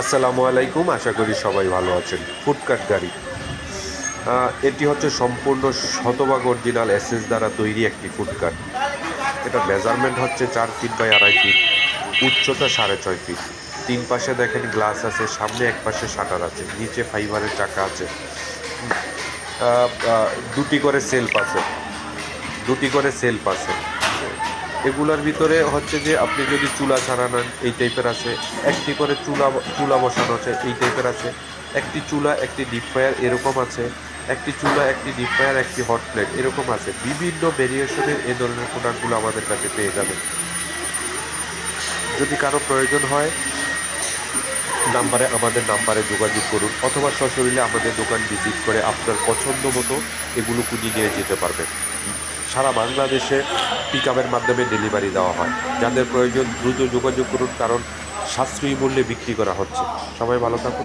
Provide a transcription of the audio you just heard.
আসসালামু আলাইকুম, আশা করি সবাই ভালো আছেন। ফুডকাট গাড়ি। এটি হচ্ছে সম্পূর্ণ শতভাগ অরিজিনাল এসএস দ্বারা তৈরি একটি ফুডকাট এটা মেজারমেন্ট হচ্ছে চার ফিট বাই আড়াই ফিট উচ্চতা সাড়ে ছয় ফিট তিন পাশে দেখেন গ্লাস আছে, সামনে এক পাশে শাটার আছে, নিচে ফাইবারের চাকা আছে। দুটি করে সেলফ আছে। দুটি করে সেলফ আছে। এগুলোর ভিতরে হচ্ছে যে আপনি যদি চুলা ছাড়া নেন, এই টাইপের আছে। একটি করে চুলা চুলা বসানো আছে, এই টাইপের আছে। একটি চুলা, একটি ডিপ ফায়ার এরকম আছে। একটি চুলা, একটি ডিপ ফায়ার একটি হট প্লেট এরকম আছে। বিভিন্ন ভেরিয়েশনের এ ধরনের প্রোডাক্টগুলো আমাদের কাছে পেয়ে যাবেন। যদি কারও প্রয়োজন হয়, নাম্বারে, আমাদের নাম্বারে যোগাযোগ করুন, অথবা সশরীরে আমাদের দোকান ভিজিট করে আপনার পছন্দ মতো এগুলো কুড়ি নিয়ে যেতে পারবেন। সারা বাংলাদেশে পিক মাধ্যমে ডেলিভারি দেওয়া হয়। যাদের প্রয়োজন দ্রুত যোগাযোগ করুন, কারণ সাশ্রয়ী মূল্যে বিক্রি করা হচ্ছে। সবাই ভালো থাকুন।